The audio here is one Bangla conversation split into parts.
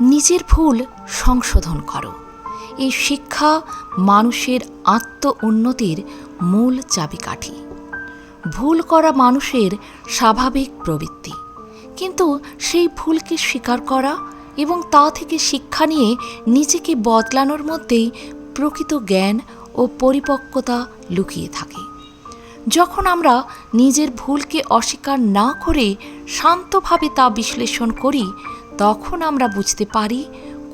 নিজের ভুল সংশোধন করো। এই শিক্ষা মানুষের আত্ম উন্নতির মূল চাবিকাঠি। ভুল করা মানুষের স্বাভাবিক প্রবৃত্তি। কিন্তু সেই ভুলকে স্বীকার করা এবং তা থেকে শিক্ষা নিয়ে নিজেকে বদলানোর মধ্যেই প্রকৃত জ্ঞান ও পরিপক্কতা লুকিয়ে থাকে। যখন আমরা নিজের ভুলকে অস্বীকার না করে শান্তভাবে তা বিশ্লেষণ করি তখন আমরা বুঝতে পারি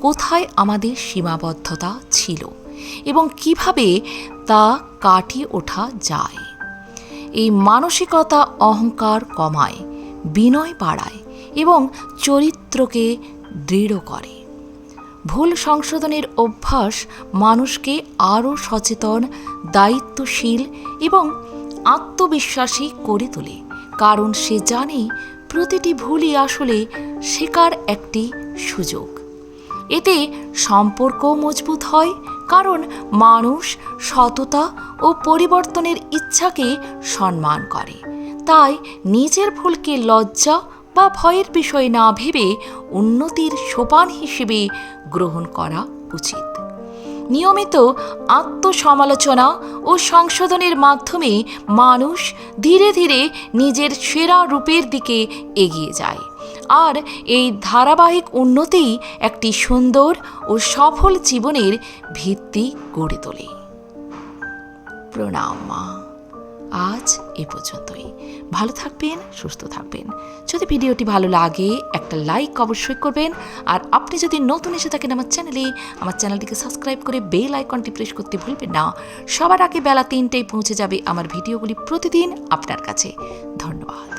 কোথায় আমাদের সীমাবদ্ধতা ছিল এবং কীভাবে তা কাটিয়ে ওঠা যায়। এই মানসিকতা অহংকার কমায়, বিনয় বাড়ায় এবং চরিত্রকে দৃঢ় করে। ভুল সংশোধনের অভ্যাস মানুষকে আরও সচেতন, দায়িত্বশীল এবং আত্মবিশ্বাসী করে তোলে, কারণ সে জানে প্রতিটি ভুলই আসলে শেখার একটি সুযোগ। এতে সম্পর্ক মজবুত হয়, কারণ মানুষ সততা ও পরিবর্তনের ইচ্ছাকে সম্মান করে। তাই নিজের ভুলকে লজ্জা বা ভয়ের বিষয় না ভেবে উন্নতির সোপান হিসেবে গ্রহণ করা উচিত। নিয়মিত আত্মসমালোচনা ও সংশোধনের মাধ্যমে মানুষ ধীরে ধীরে নিজের সেরা রূপের দিকে এগিয়ে যায়। আর এই ধারাবাহিক উন্নতিই একটি সুন্দর ও সফল জীবনের ভিত্তি গড়ে তোলে। প্রণাম, মা। আজ এ পর্যন্তই। ভালো থাকবেন, সুস্থ থাকবেন। যদি ভিডিওটি ভালো লাগে, একটা লাইক অবশ্যই করবেন। আর আপনি যদি নতুন এসে থাকেন আমার চ্যানেলে আমার চ্যানেলটিকে সাবস্ক্রাইব করে বেল আইকনটি প্রেস করতে ভুলবেন না। সবার আগে বেলা তিনটেই পৌঁছে যাবে আমার ভিডিওগুলি প্রতিদিন আপনার কাছে। ধন্যবাদ।